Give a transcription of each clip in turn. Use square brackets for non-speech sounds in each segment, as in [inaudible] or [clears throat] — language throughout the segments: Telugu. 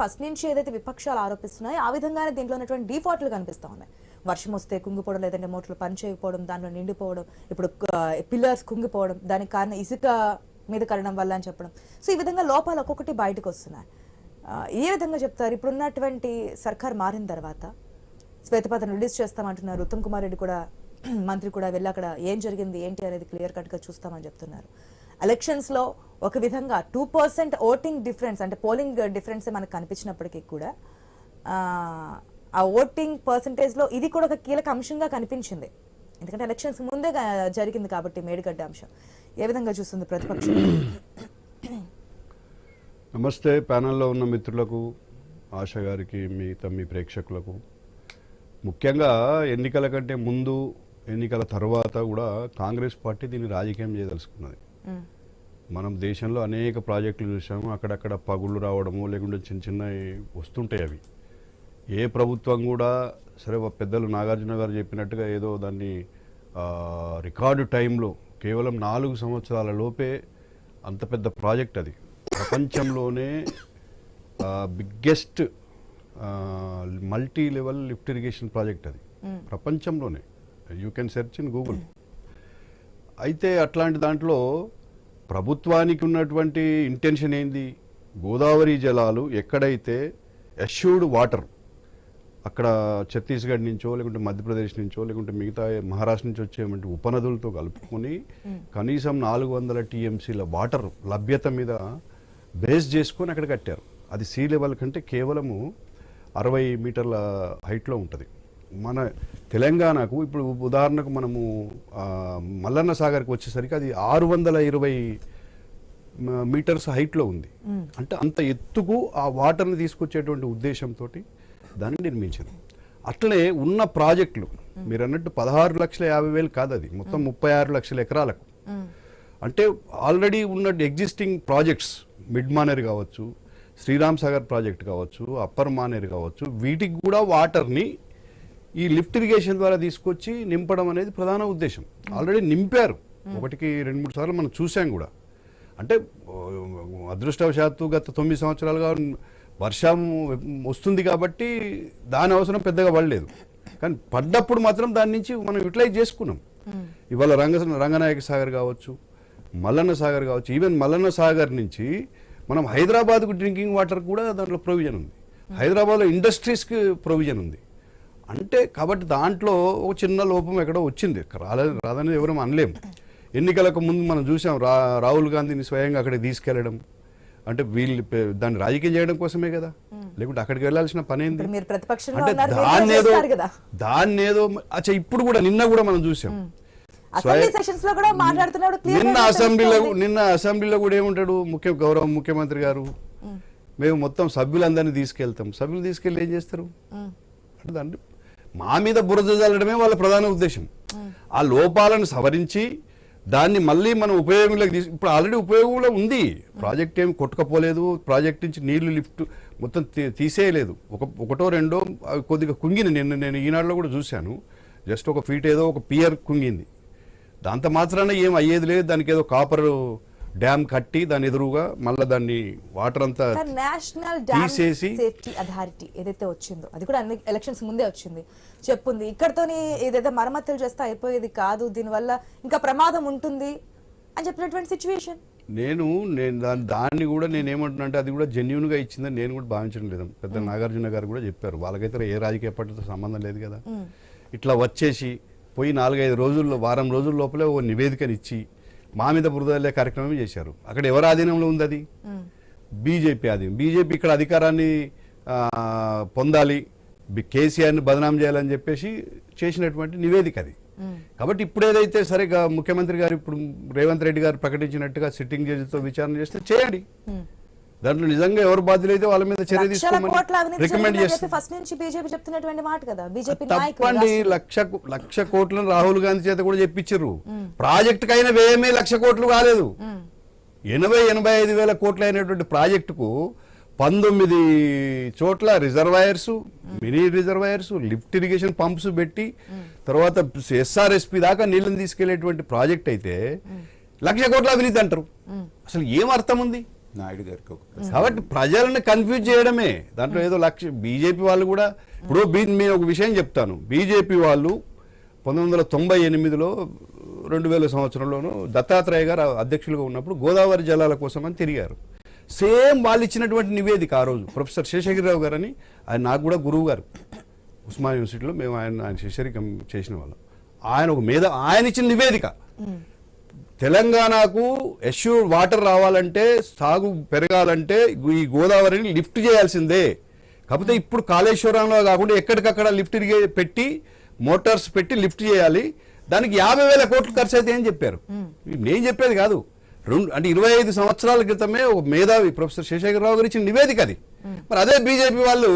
ఫస్ట్ నుంచి ఏదైతే విపక్షాలు ఆరోపిస్తున్నాయో ఆ విధంగానే దీంట్లో ఉన్నటువంటి డిఫాల్ట్లు కనిపిస్తా ఉన్నాయి. వర్షం వస్తే కుంగిపోవడం లేదంటే మోటార్లు పనిచేయకపోవడం దానిలో దాంట్లో నిండిపోవడం ఇప్పుడు పిల్లర్స్ కుంగిపోవడం దానికి కారణం ఇసుక మీద కరడం వల్ల అని చెప్పడం. సో ఈ విధంగా లోపాలు ఒక్కొక్కటి బయటకు వస్తున్నాయి. ఏ విధంగా చెప్తారు? ఇప్పుడున్నటువంటి సర్కార్ మారిన తర్వాత శ్వేతపత్రం రిలీజ్ చేస్తామంటున్నారు. ఉత్తమ్ కుమార్ రెడ్డి కూడా [clears throat] మంత్రి కూడా వెళ్ళి అక్కడ ఏం జరిగింది ఏంటి అనేది క్లియర్ కట్గా చూస్తామని చెప్తున్నారు. ఎలక్షన్స్లో ఒక విధంగా టూ పర్సెంట్ ఓటింగ్ డిఫరెన్స్ అంటే పోలింగ్ డిఫరెన్స్ మనకు కనిపించినప్పటికీ కూడా ఆ, ఓటింగ్ పర్సంటేజ్లో ఇది కూడా ఒక కీలక అంశంగా కనిపించింది. ఎందుకంటే ఎలక్షన్స్ ముందే జరిగింది కాబట్టి మేడిగడ్డ అంశం. ఏ విధంగా చూస్తుంది ప్రతిపక్షం? నమస్తే. ప్యానల్లో ఉన్న మిత్రులకు ఆశ గారికి మిగతా మీ ప్రేక్షకులకు. ముఖ్యంగా ఎన్నికల కంటే ముందు ఎన్నికల తర్వాత కూడా కాంగ్రెస్ పార్టీ దీన్ని రాజకీయం చేయదలుచుకున్నది. మనం దేశంలో అనేక ప్రాజెక్టులు చూసాము. అక్కడక్కడ పగుళ్ళు రావడము లేకుంటే చిన్న చిన్న వస్తుంటాయి అవి. ఏ ప్రభుత్వం కూడా సరే పెద్దలు నాగార్జున గారు చెప్పినట్టుగా ఏదో దాన్ని రికార్డు టైంలో కేవలం నాలుగు సంవత్సరాల లోపే అంత పెద్ద ప్రాజెక్ట్ అది. ప్రపంచంలోనే biggest multi level lift irrigation project అది. ప్రపంచంలోనే. You can search in Google అయితే అట్లాంటి దాంట్లో ప్రభుత్వానికి ఉన్నటువంటి ఇంటెన్షన్ ఏంది? గోదావరి జలాలు ఎక్కడైతే అష్యూర్డ్ వాటర్ అక్కడ ఛత్తీస్గఢ్ నుంచో లేకుంటే మధ్యప్రదేశ్ నుంచో లేకుంటే మిగతా మహారాష్ట్ర నుంచి వచ్చేటువంటి ఉపనదులతో కలుపుకొని కనీసం నాలుగు వందల టీఎంసీల వాటర్ లభ్యత మీద బేస్ చేసుకొని అక్కడ కట్టారు. అది సీ లెవెల్ కంటే కేవలము అరవై మీటర్ల హైట్లో ఉంటుంది. మన తెలంగాణకు ఇప్పుడు ఉదాహరణకు మనము మల్లన్న సాగర్కి వచ్చేసరికి అది ఆరు వందల ఇరవై మీటర్స్ హైట్లో ఉంది. అంటే అంత ఎత్తుకు ఆ వాటర్ని తీసుకొచ్చేటువంటి ఉద్దేశంతో దాన్ని నిర్మించింది అట్లనే ఉన్న ప్రాజెక్టులు మీరు అన్నట్టు పదహారు లక్షల యాభై వేలు కాదు అది. మొత్తం ముప్పై ఆరు లక్షల ఎకరాలకు. అంటే ఆల్రెడీ ఉన్న ఎగ్జిస్టింగ్ ప్రాజెక్ట్స్ మిడ్ మానేర్ కావచ్చు శ్రీరామ్ సాగర్ ప్రాజెక్ట్ కావచ్చు అప్పర్ మానేర్ కావచ్చు వీటికి కూడా వాటర్ని ఈ లిఫ్ట్ ఇరిగేషన్ ద్వారా తీసుకొచ్చి నింపడం అనేది ప్రధాన ఉద్దేశం. ఆల్రెడీ నింపారు. ఒకటికి రెండు మూడు సార్లు మనం చూసాం కూడా. అంటే అదృష్టవశాత్తు గత తొమ్మిది సంవత్సరాలుగా వర్షం వస్తుంది కాబట్టి దాని అవసరం పెద్దగా పడలేదు. కానీ పడ్డప్పుడు మాత్రం దాని నుంచి మనం యూటిలైజ్ చేసుకున్నాం. ఇవాళ రంగ రంగనాయక సాగర్ కావచ్చు మల్లన్న సాగర్ కావచ్చు ఈవెన్ మల్లన్న సాగర్ నుంచి మనం హైదరాబాద్కు డ్రింకింగ్ వాటర్ కూడా దాంట్లో ప్రొవిజన్ ఉంది. హైదరాబాద్లో ఇండస్ట్రీస్కి ప్రొవిజన్ ఉంది. అంటే కాబట్టి దాంట్లో ఒక చిన్న లోపం ఎక్కడో వచ్చింది. రాలే రాదని ఎవరు అనలేం ఎన్నికలకు ముందు మనం చూసాం రా రాహుల్ గాంధీని స్వయంగా అక్కడికి తీసుకెళ్ళడం. అంటే వీళ్ళు దాన్ని రాజకీయం చేయడం కోసమే కదా. లేకుంటే అక్కడికి వెళ్ళాల్సిన పని ఏంది? అంటే దాన్ని ఏదో. దాన్ని ఏదో అచ్చా ఇప్పుడు కూడా నిన్న కూడా మనం చూసాం. నిన్న అసెంబ్లీలో. నిన్న అసెంబ్లీలో కూడా ఏముంటాడు? ముఖ్య గౌరవ ముఖ్యమంత్రి గారు. మేము. మొత్తం సభ్యులందరినీ తీసుకెళ్తాం. సభ్యులు తీసుకెళ్ళి ఏం చేస్తారు? అంటే దాన్ని మా మీద బురద చల్లడమే వాళ్ళ ప్రధాన ఉద్దేశం. ఆ లోపాలను సవరించి దాన్ని మళ్ళీ మనం ఉపయోగంలోకి తీసు ఇప్పుడు ఆల్రెడీ ఉపయోగంలో ఉంది. ప్రాజెక్ట్ ఏమి కొట్టుకపోలేదు. ప్రాజెక్ట్ నుంచి నీళ్ళు లిఫ్ట్ మొత్తం తీ- తీసేయలేదు. ఒక ఒకటో రెండో కొద్దిగా కుంగింది నిన్న నేను ఈనాడులో కూడా చూశాను. జస్ట్ ఒక ఫీట్ ఏదో ఒక పియర్ కుంగింది. దాంతో మాత్రాన ఏం అయ్యేది లేదు. దానికి ఏదో కాపరు డ్యామ్ కట్టి దాని ఎదురుగా మళ్ళీ దాన్ని వాటర్ అంతా నేషనల్ డ్యామ్ తీసేసి- సేఫ్టీ అథారిటీ ఏదైతే వచ్చిందో అది కూడా అన్ని ఎలక్షన్స్ ముందే వచ్చింది. చెప్పుంది ఇక్కడతోని ఏదైతే మరమ్మతులు చేస్తే అయిపోయేది కాదు దీనివల్ల ఇంకా ప్రమాదం ఉంటుంది అని చెప్పినటువంటి సిచ్యువేషన్ నేను నేను దాన్ని దాన్ని కూడా నేను ఏమంటున్నా అంటే అది కూడా జెన్యున్గా ఇచ్చిందని నేను కూడా భావించడం లేదు. పెద్ద నాగార్జున గారు కూడా చెప్పారు. వాళ్ళకైతే ఏ రాజకీయ పార్టీతో సంబంధం లేదు కదా. ఇట్లా వచ్చేసి పోయి నాలుగైదు రోజుల్లో వారం రోజుల లోపలే ఓ నివేదికని ఇచ్చి మా మీద బురద వెళ్ళే కార్యక్రమం చేశారు. అక్కడ ఎవరి ఆధీనంలో ఉంది అది? బీజేపీ ఆధీనం. బీజేపీ ఇక్కడ అధికారాన్ని పొందాలి కేసీఆర్ని బదనాం చేయాలని చెప్పేసి చేసినటువంటి నివేదిక అది. కాబట్టి ఇప్పుడు ఏదైతే సరిగా ముఖ్యమంత్రి గారు ఇప్పుడు రేవంత్ రెడ్డి గారు ప్రకటించినట్టుగా సిట్టింగ్ జడ్జితో విచారణ చేస్తే చేయండి. దాంట్లో నిజంగా ఎవరు బాధ్యులైతే వాళ్ళ మీద చర్య తీసుకోమని రికమెండ్ జరిగిందని చెప్పి చేస్తాం ఫస్ట్ నుంచి బీజేపీ చెప్తున్నటువంటి మాట కదా. బీజేపీ తప్పండి లక్ష లక్ష కోట్లను రాహుల్ గాంధీ చేత కూడా చెప్పించారు. ప్రాజెక్టుకి అయిన వ్యయమే లక్ష కోట్లు కాలేదు. ఎనభై ఎనభై ఐదు వేల కోట్లు అయినటువంటి ప్రాజెక్టుకు పంతొమ్మిది చోట్ల reservoirs mini reservoirs lift irrigation pumps పెట్టి తర్వాత ఎస్ఆర్ఎస్పి దాకా నీళ్ళని తీసుకెళ్ళేటువంటి ప్రాజెక్ట్ అయితే లక్ష కోట్ల అవినీతి అంటారు. అసలు ఏం అర్థం ఉంది నాయుడు గారికి ఒక ప్రశ్న. కాబట్టి ప్రజలను కన్ఫ్యూజ్ చేయడమే. దాంట్లో ఏదో లక్ష్యం బీజేపీ వాళ్ళు కూడా ఇప్పుడు నేను ఒక విషయం చెప్తాను. బీజేపీ వాళ్ళు పంతొమ్మిది వందల తొంభై ఎనిమిదిలో రెండు వేల సంవత్సరంలోనూ దత్తాత్రేయ గారు అధ్యక్షులుగా ఉన్నప్పుడు గోదావరి జలాల కోసం అని తిరిగారు. సేమ్ వాళ్ళు ఇచ్చినటువంటి నివేదిక ఆ రోజు ప్రొఫెసర్ శేషగిరిరావు గారు అని ఆయన నాకు కూడా గురువు గారు. ఉస్మాన్ యూనివర్సిటీలో మేము ఆయన ఆయన శిష్యరికం చేసిన వాళ్ళం. ఆయన ఒక మీద ఆయన ఇచ్చిన నివేదిక. తెలంగాణకు ఎష్యూర్ వాటర్ రావాలంటే సాగు పెరగాలంటే ఈ గోదావరిని లిఫ్ట్ చేయాల్సిందే. కాకపోతే ఇప్పుడు కాళేశ్వరంలో కాకుండా ఎక్కడికక్కడ లిఫ్ట్ ఇరిగే పెట్టి మోటార్స్ పెట్టి లిఫ్ట్ చేయాలి. దానికి యాభై వేల కోట్లు ఖర్చు అయితే అని చెప్పారు. నేను చెప్పేది కాదు. రెండు అంటే ఇరవై ఐదు సంవత్సరాల క్రితమే ఒక మేధావి ప్రొఫెసర్ శేషగిరిరావు గారు ఇచ్చిన నివేదిక అది. మరి అదే బీజేపీ వాళ్ళు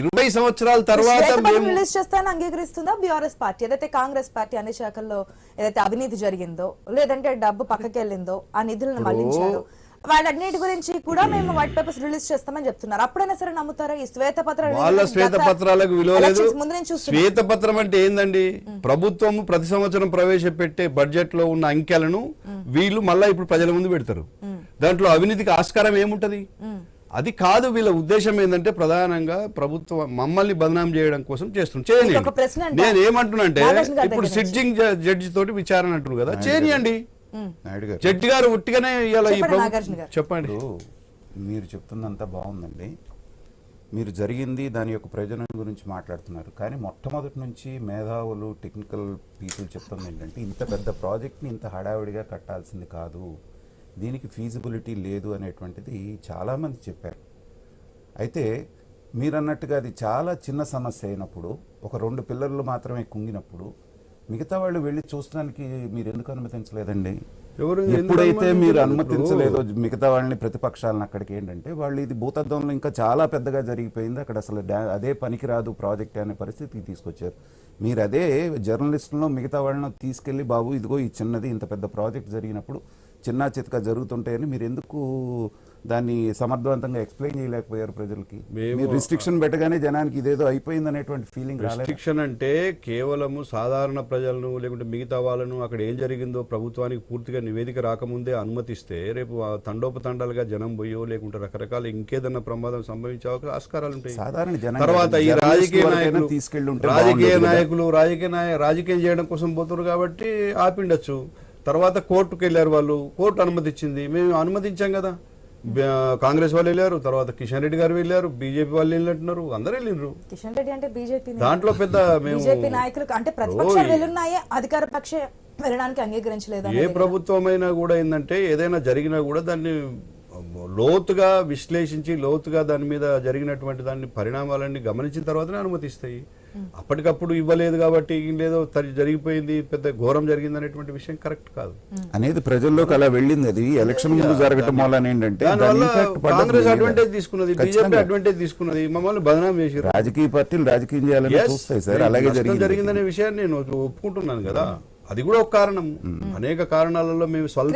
ఇరవై సంవత్సరాల తర్వాత రిలీజ్ చేస్తానని అంగీకరిస్తుందా? BRS party. ఏదైతే కాంగ్రెస్ పార్టీ అన్ని శాఖల్లో ఏదైతే అవినీతి జరిగిందో లేదంటే డబ్బు పక్కకి వెళ్ళిందో ఆ నిధులను మళ్ళించారు. వాటన్నిటి గురించి కూడా మేము వైట్ పేపర్స్ రిలీజ్ చేస్తామని చెప్తున్నారు. అప్పుడైనా సరే నమ్ముతారా? ఈ శ్వేతపత్రం release వాళ్ళ శ్వేత పత్రాలకు విలువ లేదు. శ్వేత పత్రం అంటే ఏందండి? ప్రభుత్వం ప్రతి సంవత్సరం ప్రవేశపెట్టే బడ్జెట్లో ఉన్న అంకెలను వీళ్ళు మళ్ళా ఇప్పుడు ప్రజల ముందు పెడతారు. దాంట్లో అవినీతికి ఆస్కారం ఏముంటది? అది కాదు వీళ్ళ ఉద్దేశం ఏంటంటే ప్రధానంగా ప్రభుత్వం మమ్మల్ని బదనాం చేయడం కోసం చేస్తుంది. మీకు ఒక ప్రశ్న చేయండి అంట. నేను నాగార్జున గారి ఇప్పుడు. సిట్టింగ్ జడ్జి తోటి విచారణ అంటున్నారు కదా గారు. జడ్జి గారు ఉట్టిగానే ఈ చెప్పండి మీరు చెప్తుందంతా బాగుందండి. మీరు జరిగింది దాని యొక్క ప్రయోజనం గురించి మాట్లాడుతున్నారు. కానీ మొట్టమొదటి నుంచి మేధావులు టెక్నికల్ పీపుల్ చెప్తుంది ఏంటంటే ఇంత పెద్ద ప్రాజెక్ట్ని ఇంత హడావిడిగా కట్టాల్సింది కాదు. దీనికి ఫీజిబిలిటీ లేదు అనేటువంటిది చాలామంది చెప్పారు. అయితే మీరు అన్నట్టుగా అది చాలా చిన్న సమస్య అయినప్పుడు ఒక రెండు పిల్లర్లు మాత్రమే కుంగినప్పుడు మిగతా వాళ్ళు వెళ్ళి చూడడానికి మీరు ఎందుకు అనుమతించలేదండి? ఎప్పుడైతే మీరు అనుమతించలేదు? మిగతా వాళ్ళని ప్రతిపక్షాలను అక్కడికి ఏంటంటే వాళ్ళు ఇది భూతద్దంలో ఇంకా చాలా పెద్దగా జరిగిపోయింది అక్కడ అసలు అదే పనికిరాదు ప్రాజెక్ట్ అనే పరిస్థితికి తీసుకొచ్చారు. మీరు అదే జర్నలిస్టులను మిగతా వాళ్ళని తీసుకెళ్ళి బాబు ఇదిగో ఈ చిన్నది ఇంత పెద్ద ప్రాజెక్ట్ జరిగినప్పుడు చిన్న చితక జరుగుతుంటాయని మీరు ఎందుకు దాన్ని సమర్థవంతంగా ఎక్స్ప్లెయిన్ చేయలేకపోయారు ప్రజలకి? రిస్ట్రిక్షన్ పెట్టగానే జనానికి ఇదేదో అయిపోయింది అనేటువంటి ఫీలింగ్ రెస్ట్రిక్షన్ అంటే కేవలము సాధారణ ప్రజలను లేకుంటే మిగతా వాళ్ళను అక్కడ ఏం జరిగిందో ప్రభుత్వానికి పూర్తిగా నివేదిక రాకముందే అనుమతిస్తే రేపు ఆ తండోపతండాలుగా జనం పోయో లేకుంటే రకరకాల ఇంకేదన్నా ప్రమాదం సంభవించే అవకాశం ఆస్కారాలు ఉంటాయి. సాధారణ జనం తర్వాత ఈ రాజకీయ నాయకులు తీసుకెళ్ళి రాజకీయ. నాయకులు రాజకీయ నాయ రాజకీయం చేయడం కోసం పోతున్నారు కాబట్టి ఆపిండొచ్చు. తర్వాత కోర్టుకు వెళ్ళారు వాళ్ళు. కోర్టు అనుమతి ఇచ్చింది మేము అనుమతించాం కదా. కాంగ్రెస్ వాళ్ళు వెళ్ళారు. తర్వాత కిషన్ రెడ్డి గారు వెళ్ళారు. బీజేపీ వాళ్ళు వెళ్ళినట్టున్నారు. అందరూ వెళ్ళినారు కిషన్ రెడ్డి అంటే బీజేపీ దాంట్లో పెద్ద మేము బీజేపీ నాయకులు అంటే ప్రతిపక్షాలు ఓయ్. వెళ్ళున్నాయే అధికార పక్ష వెళ్ళడానికి అంగీకరించలేదు ఏ ప్రభుత్వమైనా కూడా ఏంటంటే ఏదైనా జరిగినా కూడా దాన్ని లోతుగా విశ్లేషించి లోతుగా దాని మీద జరిగినటువంటి దాన్ని పరిణామాలన్నీ గమనించిన తర్వాతనే అనుమతిస్తాయి. అప్పటికప్పుడు ఇవ్వలేదు కాబట్టి లేదో తరి- జరిగిపోయింది పెద్ద ఘోరం జరిగింది అనేటువంటి విషయం కరెక్ట్ కాదు. అనేది ప్రజల్లోకి అలా వెళ్ళింది. అది ఎలక్షన్ ముందు జరగటం వల్ల ఏంటంటే కాంగ్రెస్. అడ్వాంటేజ్ తీసుకున్నది బీజేపీ. అడ్వాంటేజ్ తీసుకున్నది మమ్మల్ని బదనాం చేసి రాజకీయ పార్టీలు రాజకీయం చేయాలని చూస్తాయి సార్. అలాగే జరిగింది. జరిగిందనే విషయాన్ని నేను ఒప్పుకుంటున్నాను కదా. అది కూడా ఒక కారణం. అనేక కారణాలలో మేము స్వల్ప